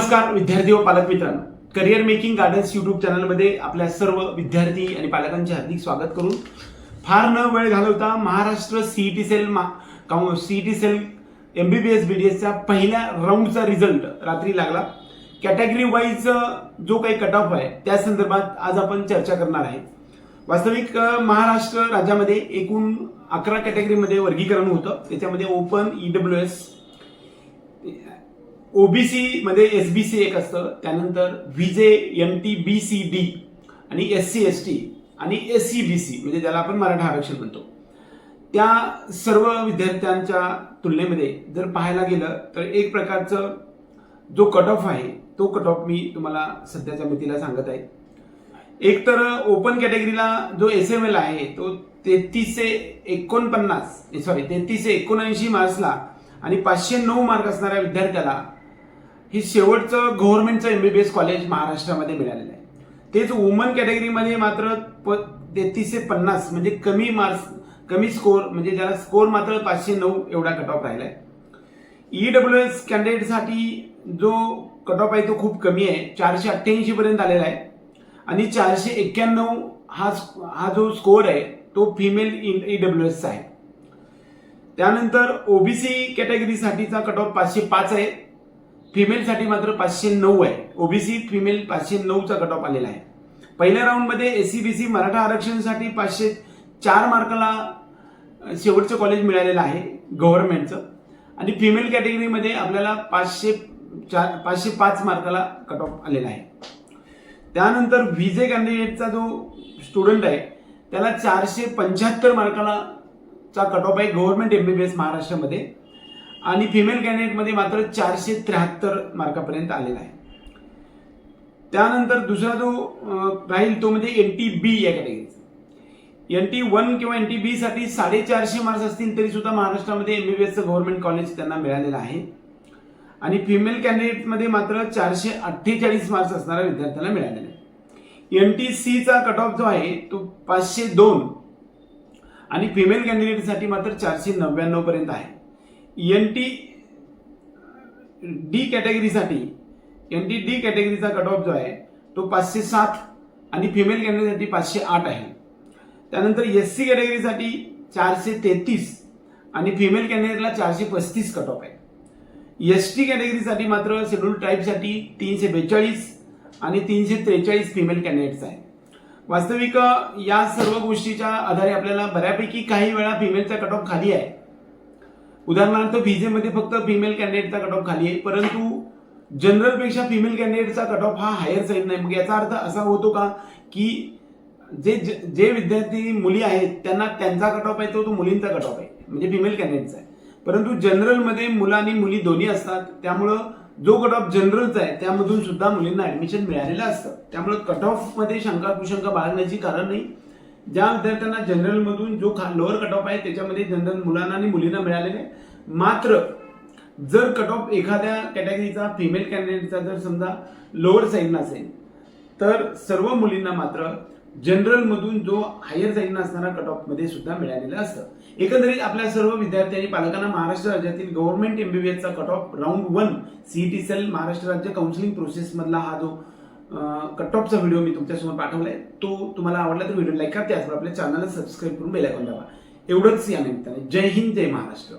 नमस्कार विद्यार्थी व पालक मित्रांनो. करिअर मेकिंग गार्डन्स युट्यूब चॅनलमध्ये आपल्या सर्व विद्यार्थी आणि पालकांचे हार्दिक स्वागत करून फार न वेळ घालवता महाराष्ट्र सीईटी सेल मा CET cell M B B S B D एसचा पहिल्या राऊंडचा रिझल्ट रात्री लागला. कॅटेगरी वाईज जो काही कट ऑफ आहे त्या संदर्भात आज आपण चर्चा करणार आहे. वास्तविक महाराष्ट्र राज्यामध्ये एकूण अकरा कॅटेगरीमध्ये वर्गीकरण होतं. त्याच्यामध्ये open E W S OBC मध्ये एस बी सी एक असतं त्यानंतर VJ M T B C D आणि एस सी एस टी आणि एस सी बी सी म्हणजे ज्याला आपण मराठा आरक्षण म्हणतो. त्या सर्व विद्यार्थ्यांच्या तुलनेमध्ये जर पाहायला गेलं तर एक प्रकारचं जो कट ऑफ आहे तो कट ऑफ मी तुम्हाला सध्याच्या मितीला सांगत आहे. एक तर ओपन कॅटेगरीला जो एस एम एल आहे तो तेहतीसशे एकोणपन्नास सॉरी तेहतीसशे एकोणऐंशी मार्क्सला आणि पाचशे नऊ मार्क असणाऱ्या विद्यार्थ्याला हे शेवटचं गव्हर्नमेंटचं एमबीबीएस कॉलेज महाराष्ट्रामध्ये मिळालेलं आहे. तेच वुमन कॅटेगरीमध्ये मात्र प तेहतीसशे पन्नास म्हणजे कमी मार्क्स कमी स्कोर म्हणजे ज्याला स्कोर मात्र पाचशे नऊ एवढा कट ऑफ राहिला आहे ई डब्ल्यू एस कॅन्डिडेटसाठी जो कट ऑफ आहे तो खूप कमी आहे. चारशे अठ्ठ्याऐंशी पर्यंत आलेला आहे. आणि चारशे एक्क्याण्णव हा हा जो स्कोर आहे तो फिमेल ई डब्ल्यू एसचा आहे. त्यानंतर ओबीसी कॅटेगरीसाठीचा कट ऑफ पाचशे पाच आहे. फिमेलसाठी मात्र पाचशे नऊ आहे. ओबीसी फिमेल पाचशे नऊचा कट ऑफ आलेला आहे. पहिल्या राऊंडमध्ये एस बी सी मराठा आरक्षणसाठी पाचशे चार मार्काला शेवटचं कॉलेज मिळालेलं आहे गव्हर्नमेंटचं आणि फिमेल कॅटेगरीमध्ये आपल्याला पाचशे चार पाचशे पाच मार्काला कट ऑफ आलेला आहे. त्यानंतर व्हिजे कॅन्डिडेटचा जो स्टुडंट आहे त्याला चारशे पंच्याहत्तर मार्काला चा कट ऑफ आहे गव्हर्नमेंट एमबीबीएस महाराष्ट्रामध्ये. आणि फिमेल कॅन्डिडेटमध्ये मात्र चारशे त्र्याहत्तर मार्कापर्यंत आलेला आहे. त्यानंतर दुसरा जो राहील तो म्हणजे एन टी बी या कॅटेगरीचा एन टी वन किंवा एन टी बी साठी साडेचारशे मार्क्स असतील तरी सुद्धा महाराष्ट्रामध्ये एसचं गव्हर्नमेंट कॉलेज त्यांना मिळालेलं आहे. आणि फिमेल कॅन्डिडेटमध्ये मात्र चारशे अठ्ठेचाळीस मार्क्स असणाऱ्या विद्यार्थ्यांना मिळालेला आहे. एन टी सीचा कट ऑफ जो आहे तो पाचशे दोन. आणि फिमेल कॅन्डिडेटसाठी मात्र चारशे नव्याण्णव पर्यंत आहे. एन टी डी कॅटेगरीसाठी एन टी डी कॅटेगरीचा कट ऑफ जो आहे तो पाचशे सात आणि फिमेल कॅटेगरीसाठी पाचशे आठ आहे. त्यानंतर एस सी कॅटेगरीसाठी चारशे तेहतीस आणि फिमेल कॅटेगरीला चारशे पस्तीस कट ऑफ आहे. एस टी कॅटेगरीसाठी मात्र शेड्यूल ट्राईबसाठी तीनशे बेचाळीस आणि तीनशे त्रेचाळीस फिमेल कॅन्डिडेट्स आहे वास्तविक या सर्व गोष्टीच्या आधारे आपल्याला बऱ्यापैकी काही वेळा फिमेलचा कट ऑफ खाली आहे. उदाहरणार्थ व्हिजेमध्ये फक्त फिमेल कॅन्डिडेटचा कट ऑफ खाली आहे परंतु जनरलपेक्षा फिमेल कॅन्डिडेटचा कट ऑफ हा हायर साईड नाही. मग याचा अर्थ असा होतो का की जे जे विद्यार्थी मुली आहेत त्यांना त्यांचा कट ऑफ आहे तो तो मुलींचा कट ऑफ आहे. म्हणजे फिमेल कॅन्डिडेटचा आहे. परंतु जनरलमध्ये मुलं आणि मुली दोन्ही असतात त्यामुळं जो कट ऑफ जनरलचा आहे त्यामधून सुद्धा मुलींना ऍडमिशन मिळालेलं असतं. त्यामुळे कट ऑफमध्ये शंका कुशंका बाळगण्याची कारण नाही. ज्या विद्यार्थ्यांना जनरलमधून जो खा लोअर कट ऑफ आहे त्याच्यामध्ये जनरल मुलांना आणि मुलींना मिळालेले मात्र जर कट ऑफ एखाद्या कॅटेगरीचा फिमेल कॅन्डिडेटचा जर समजा लोअर साईडला असेल तर सर्व मुलींना मात्र जनरल मधून जो हायर साईडनं असणारा कट ऑफमध्ये सुद्धा मिळालेलं असतं. एकंदरीत आपल्या सर्व विद्यार्थी आणि पालकांना महाराष्ट्र राज्यातील government एमबीबीएसचा cut off round one CET cell Maharashtra राज्य काउन्सिलिंग प्रोसेस मधला हा जो कट ऑफचा व्हिडिओ मी तुमच्यासमोर पाठवला आहे तो तुम्हाला आवडला तर व्हिडिओ लाईक करा त्याचबरोबर आपल्या चॅनलला सबस्क्राईब करून बेलायकॉन दाबा. एवढंच या निमित्ताने. जय हिंद जय महाराष्ट्र.